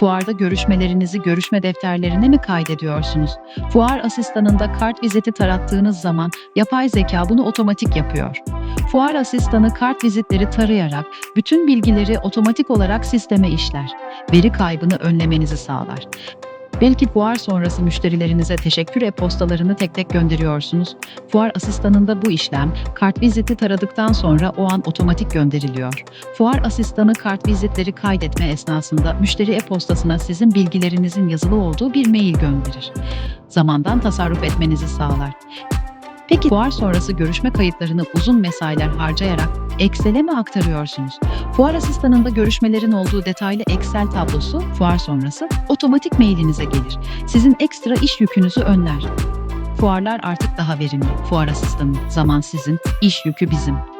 Fuarda görüşmelerinizi görüşme defterlerine mi kaydediyorsunuz? Fuar asistanında kart viziti tarattığınız zaman yapay zeka bunu otomatik yapıyor. Fuar asistanı kart vizitleri tarayarak bütün bilgileri otomatik olarak sisteme işler. Veri kaybını önlemenizi sağlar. Belki fuar sonrası müşterilerinize teşekkür e-postalarını tek tek gönderiyorsunuz. Fuar asistanında bu işlem kart viziti taradıktan sonra o an otomatik gönderiliyor. Fuar asistanı kart vizitleri kaydetme esnasında müşteri e-postasına sizin bilgilerinizin yazılı olduğu bir mail gönderir. Zamandan tasarruf etmenizi sağlar. Peki fuar sonrası görüşme kayıtlarını uzun mesailer harcayarak Excel'e mi aktarıyorsunuz? Fuar asistanında görüşmelerin olduğu detaylı Excel tablosu fuar sonrası otomatik mailinize gelir. Sizin ekstra iş yükünüzü önler. Fuarlar artık daha verimli. Fuar asistanı, zaman sizin, iş yükü bizim.